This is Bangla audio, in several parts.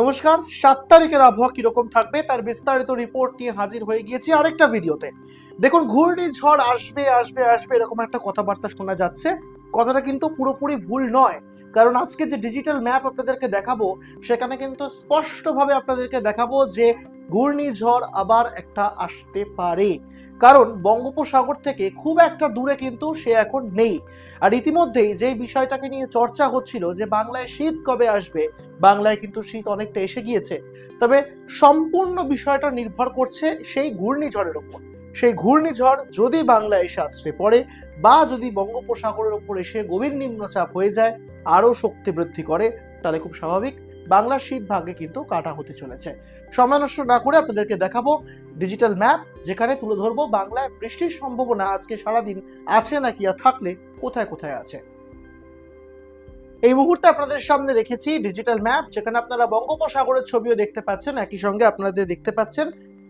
নমস্কার, সাত তারিখের আবহাওয়া কীরকম থাকবে তার বিস্তারিত রিপোর্ট নিয়ে হাজির হয়ে গিয়েছি আরেকটা ভিডিওতে। দেখুন, ঘূর্ণিঝড় আসবে আসবে আসবে এরকম একটা কথাবার্তা শোনা যাচ্ছে। কথাটা কিন্তু পুরোপুরি ভুল নয়। কারণ আজকে যে ডিজিটাল ম্যাপ আপনাদেরকে দেখাবো, সেখানে কিন্তু স্পষ্টভাবে আপনাদেরকে দেখাবো যে ঘূর্ণিঝড় আবার একটা আসতে পারে। কারণ বঙ্গোপসাগর থেকে খুব একটা দূরে কিন্তু সে এখন নেই। আর ইতিমধ্যেই যেই বিষয়টাকে নিয়ে চর্চা হচ্ছিল যে বাংলায় শীত কবে আসবে, বাংলায় কিন্তু শীত অনেকটা এসে গিয়েছে। তবে সম্পূর্ণ বিষয়টা নির্ভর করছে সেই ঘূর্ণিঝড়ের ওপর। সেই ঘূর্ণিঝড় যদি বাংলায় এসে আছড়ে পড়ে বা যদি বঙ্গোপসাগরের ওপর এসে গভীর নিম্নচাপ হয়ে যায়, আরও শক্তি বৃদ্ধি করে, তাহলে খুব স্বাভাবিক। বাংলার শীত ভাগে কিন্তু কাটা হতে চলেছে। সময় নষ্ট না করে আপনাদেরকে দেখাবো ডিজিটাল ম্যাপ যেখানে তুলে ধরবো বাংলায় বৃষ্টির সম্ভাবনা আজকে সারাদিন আছে নাকি আর থাকলে কোথায় কোথায় আছে। এই মুহূর্তে আপনাদের সামনে রেখেছি ডিজিটাল ম্যাপ যেখানে আপনারা বঙ্গোপসাগরের ছবিও দেখতে পাচ্ছেন। একই সঙ্গে আপনাদের দেখতে পাচ্ছেন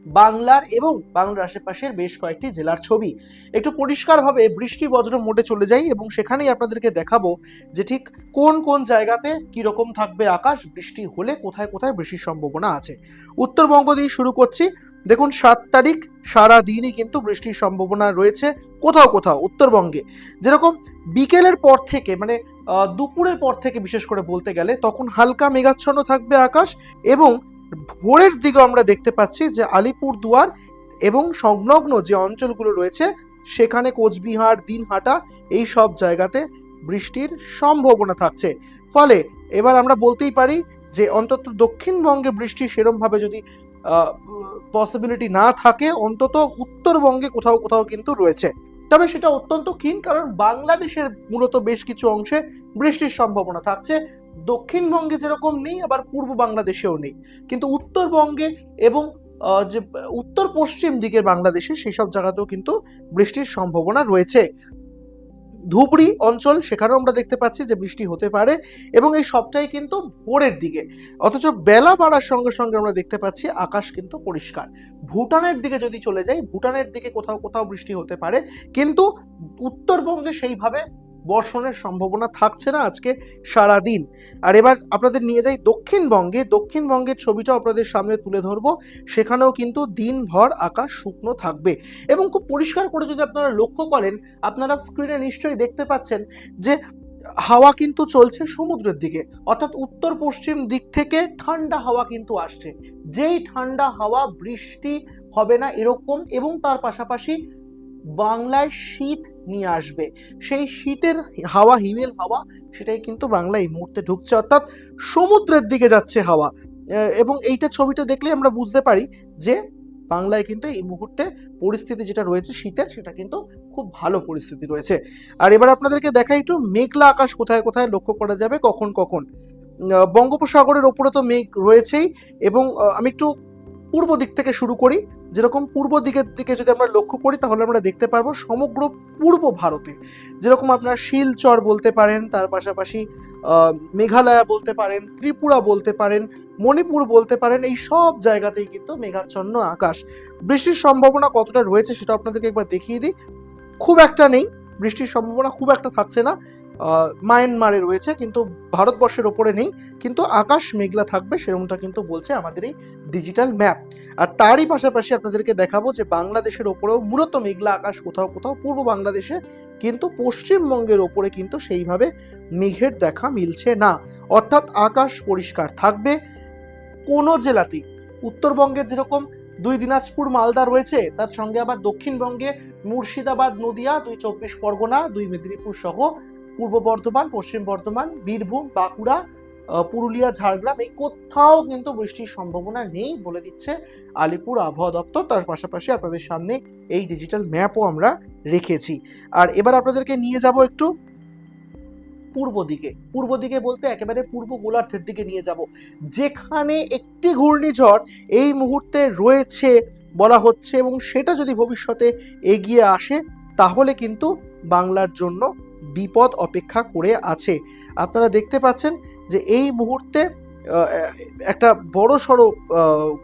বাংলার এবং বাংলার আশেপাশের বেশ কয়েকটি জেলার ছবি। একটু পরিষ্কারভাবে বৃষ্টি বজ্র মোটে চলে যাই এবং সেখানেই আপনাদেরকে দেখাবো যে ঠিক কোন কোন জায়গাতে কীরকম থাকবে আকাশ, বৃষ্টি হলে কোথায় কোথায় বৃষ্টির সম্ভাবনা আছে। উত্তরবঙ্গ দিয়ে শুরু করছি। দেখুন, সাত তারিখ সারা দিনই কিন্তু বৃষ্টির সম্ভাবনা রয়েছে কোথাও কোথাও উত্তরবঙ্গে। যেরকম বিকেলের পর থেকে মানে দুপুরের পর থেকে বিশেষ করে বলতে গেলে, তখন হালকা মেঘাচ্ছন্ন থাকবে আকাশ এবং ভোরের দিকে আমরা দেখতে পাচ্ছি যে আলিপুর দুয়ার এবং সংলগ্ন যে অঞ্চলগুলো রয়েছে, সেখানে কোচবিহার, দিনহাটা এই সব জায়গাতে বৃষ্টির সম্ভাবনা থাকছে। ফলে এবার আমরা বলতেই পারি যে অন্তত দক্ষিণবঙ্গে বৃষ্টি সেরমভাবে যদি পসিবিলিটি না থাকে, অন্তত উত্তরবঙ্গে কোথাও কোথাও কিন্তু রয়েছে। তবে সেটা অত্যন্ত ক্ষীণ, কারণ বাংলাদেশের মূলত বেশ কিছু অংশে বৃষ্টির সম্ভাবনা থাকছে। দক্ষিণবঙ্গে যেরকম নেই, আবার পূর্ব বাংলাদেশেও নেই। কিন্তু উত্তরবঙ্গে এবং যে, উত্তর পশ্চিম দিকের বাংলাদেশে সেই সব জায়গাতেও কিন্তু বৃষ্টির সম্ভাবনা রয়েছে। ধুবড়ি অঞ্চল, সেখানেও আমরা দেখতে পাচ্ছি যে বৃষ্টি হতে পারে এবং এই সবটাই কিন্তু ভোরের দিকে। অথচ বেলা বাড়ার সঙ্গে সঙ্গে আমরা দেখতে পাচ্ছি আকাশ কিন্তু পরিষ্কার। ভুটানের দিকে যদি চলে যাই, ভুটানের দিকে কোথাও কোথাও বৃষ্টি হতে পারে। কিন্তু উত্তরবঙ্গে সেইভাবে বর্ষণের সম্ভাবনা থাকছে না আজকে সারা দিন আর এবার আপনাদের নিয়ে যাই দক্ষিণবঙ্গে। দক্ষিণবঙ্গের ছবিটা আপনাদের সামনে তুলে ধরবো। সেখানেও কিন্তু দিনভর আকাশ শুকনো থাকবে। এবং খুব পরিষ্কার করে যদি আপনারা লক্ষ্য করেন, আপনারা স্ক্রিনে নিশ্চয়ই দেখতে পাচ্ছেন যে হাওয়া কিন্তু চলছে সমুদ্রের দিকে। অর্থাৎ উত্তর পশ্চিম দিক থেকে ঠান্ডা হাওয়া কিন্তু আসছে। যেই ঠান্ডা হাওয়া, বৃষ্টি হবে না এরকম এবং তার পাশাপাশি বাংলায় শীত নিয়ে আসবে। সেই শীতের হাওয়া, হিমেল হাওয়া, সেটাই কিন্তু বাংলা এই মুহূর্তে ঢুকছে। অর্থাৎ সমুদ্রের দিকে যাচ্ছে হাওয়া। এবং এইটা ছবিটা দেখলে আমরা বুঝতে পারি যে বাংলায় কিন্তু এই মুহূর্তে পরিস্থিতি যেটা রয়েছে শীতের, সেটা কিন্তু খুব ভালো পরিস্থিতি রয়েছে। আর এবার আপনাদেরকে দেখাই একটু মেঘলা আকাশ কোথায় কোথায় লক্ষ্য করা যাবে, কখন কখন। বঙ্গোপসাগরের ওপরে তো মেঘ রয়েছেই এবং আমি একটু পূর্ব দিক থেকে শুরু করি, যেরকম পূর্ব দিকের দিকে যদি আমরা লক্ষ্য করি, তাহলে আমরা দেখতে পারব সমগ্র পূর্ব ভারতে। যেরকম আপনার শিলচর বলতে পারেন, তার পাশাপাশি মেঘালয়া বলতে পারেন, ত্রিপুরা বলতে পারেন, মণিপুর বলতে পারেন, এই সব জায়গাতেই কিন্তু মেঘাচ্ছন্ন আকাশ। বৃষ্টির সম্ভাবনা কতটা রয়েছে সেটা আপনাদেরকে একবার দেখিয়ে দিই। খুব একটা নেই, বৃষ্টির সম্ভাবনা খুব একটা থাকছে না। মায়ানমারে রয়েছে, কিন্তু ভারতবর্ষের ওপরে নেই, কিন্তু আকাশ মেঘলা থাকবে, সেরকমটা কিন্তু বলছে আমাদের এই ডিজিটাল ম্যাপ আর তারই পাশাপাশি আপনাদেরকে দেখাবো যে বাংলাদেশের ওপরেও মূলত মেঘলা আকাশ কোথাও কোথাও, পূর্ব বাংলাদেশে কিন্তু পশ্চিমবঙ্গের ওপরে কিন্তু সেইভাবে মেঘের দেখা মিলছে না। অর্থাৎ আকাশ পরিষ্কার থাকবে। কোনো জেলাতেই উত্তরবঙ্গের যেরকম দুই দিনাজপুর, মালদা রয়েছে, তার সঙ্গে আবার দক্ষিণবঙ্গে মুর্শিদাবাদ, নদিয়া, দুই চব্বিশ পরগনা, দুই মেদিনীপুর সহ পূর্ব বর্ধমান, পশ্চিম বর্ধমান, বীরভূম, বাঁকুড়া পুরুলিয়া, ঝাড়গ্রাম, এই কোথাও কিন্তু বৃষ্টির সম্ভাবনা নেই বলে দিচ্ছে আলিপুর আবহাওয়া দপ্তর। তার পাশাপাশি আপনাদের সামনে এই ডিজিটাল ম্যাপও আমরা রেখেছি। আর এবার আপনাদেরকে নিয়ে যাব একটু পূর্ব দিকে। পূর্ব দিকে বলতে একেবারে পূর্ব গোলার্ধের দিকে নিয়ে যাব। যেখানে একটি ঘূর্ণিঝড় এই মুহূর্তে রয়েছে বলা হচ্ছে এবং সেটা যদি ভবিষ্যতে এগিয়ে আসে, তাহলে কিন্তু বাংলার জন্য বিপদ অপেক্ষা করে আছে। আপনারা দেখতে পাচ্ছেন যে এই মুহূর্তে একটা বড় সড়ো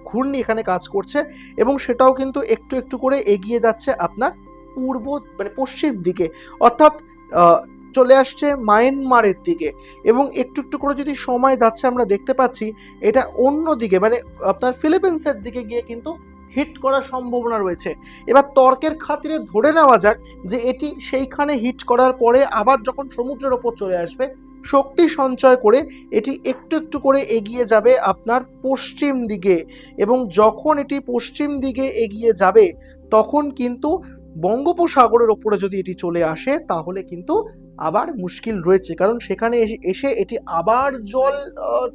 ঘূর্ণি এখানে কাজ করছে এবং সেটাও কিন্তু একটু একটু করে এগিয়ে যাচ্ছে আপনার পূর্ব মানে পশ্চিম দিকে। অর্থাৎ চলে আসছে মায়ানমারের দিকে এবং একটু একটু করে যদি সময় যাচ্ছে আমরা দেখতে পাচ্ছি, এটা অন্য দিকে মানে আপনার ফিলিপিন্সের দিকে গিয়ে কিন্তু হিট করার সম্ভাবনা রয়েছে। এবার তর্কের খাতিরে ধরে নেওয়া যাক যে এটি সেইখানে হিট করার পরে আবার যখন সমুদ্রের ওপর চলে আসবে, শক্তি সঞ্চয় করে এটি একটু একটু করে এগিয়ে যাবে আপনার পশ্চিম দিকে। এবং যখন এটি পশ্চিম দিকে এগিয়ে যাবে, তখন কিন্তু বঙ্গোপসাগরের ওপরে যদি এটি চলে আসে, তাহলে কিন্তু আবার মুশকিল রয়েছে। কারণ সেখানে এসে- এটি আবার জল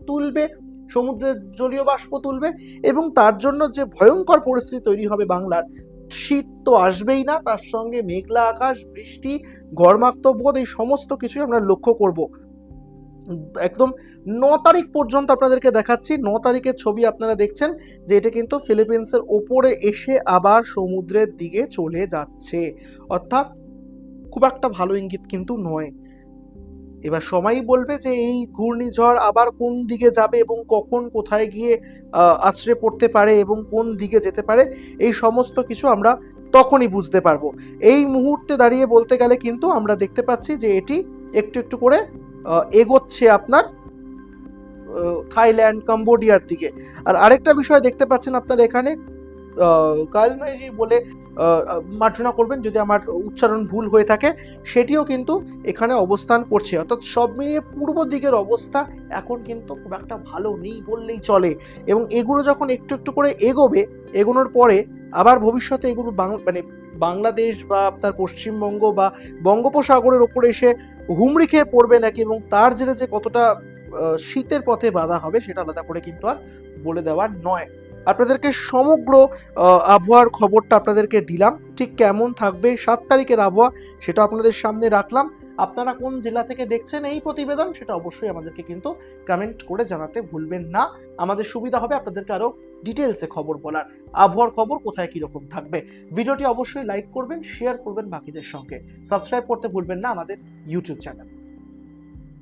তুলবে সমুদ্রের জলীয় বাষ্প তুলবে এবং তার জন্য যে ভয়ঙ্কর পরিস্থিতি তৈরি হবে বাংলার, শীত তো আসবেই না, তার সঙ্গে মেঘলা আকাশ, বৃষ্টি ঘর্মাক্ত বোধ এই সমস্ত কিছুই আমরা লক্ষ্য করব। একদম ন তারিখ পর্যন্ত আপনাদেরকে দেখাচ্ছি, ন তারিখের ছবি আপনারা দেখছেন, যে এটা কিন্তু ফিলিপিন্সের ওপরে এসে আবার সমুদ্রের দিকে চলে যাচ্ছে। অর্থাৎ খুব একটা ভালো ইঙ্গিত কিন্তু নয়। এবার সময়ই বলবে যে এই ঘূর্ণিঝড় আবার কোন দিকে যাবে এবং কখন কোথায় গিয়ে আছড়ে পড়তে পারে এবং কোন দিকে যেতে পারে, এই সমস্ত কিছু আমরা তখনই বুঝতে পারব। এই মুহূর্তে দাঁড়িয়ে বলতে গেলে কিন্তু আমরা দেখতে পাচ্ছি যে এটি একটু একটু করে এগোচ্ছে আপনার থাইল্যান্ড, কম্বোডিয়ার দিকে। আর আরেকটা বিষয় দেখতে পাচ্ছেন আপনার এখানে কালমাইজি বলে মার্জনা করবেন যদি আমার উচ্চারণ ভুল হয়ে থাকে। সেটিও কিন্তু এখানে অবস্থান করছে। অর্থাৎ সব মিলিয়ে পূর্ব দিকের অবস্থা এখন কিন্তু খুব একটা ভালো নেই বললেই চলে। এবং এগুলো যখন একটু একটু করে এগোবে, এগোনোর পরে আবার ভবিষ্যতে এগুলো মানে বাংলাদেশ বা আপনার পশ্চিমবঙ্গ বা বঙ্গোপসাগরের ওপরে এসে হুমড়ি খেয়ে পড়বে নাকি এবং তার জেরে যে কতটা শীতের পথে বাধা হবে সেটা আলাদা করে কিন্তু আর বলে দেওয়ার নয়। আপনাদেরকে সমগ্র আবহাওয়ার খবরটা আপনাদেরকে দিলাম। ঠিক কেমন থাকবে সাত তারিখের আবহাওয়া সেটা আপনাদের সামনে রাখলাম। আপনারা কোন জেলা থেকে দেখছেন এই প্রতিবেদন সেটা অবশ্যই আমাদেরকে কিন্তু কমেন্ট করে জানাতে ভুলবেন না। আমাদের সুবিধা হবে আপনাদেরকে আরও ডিটেলসে খবর বলার। আবহাওয়ার খবর কোথায় কীরকম থাকবে? ভিডিওটি অবশ্যই লাইক করবেন শেয়ার করবেন বাকিদের সঙ্গে। সাবস্ক্রাইব করতে ভুলবেন না আমাদের ইউটিউব চ্যানেল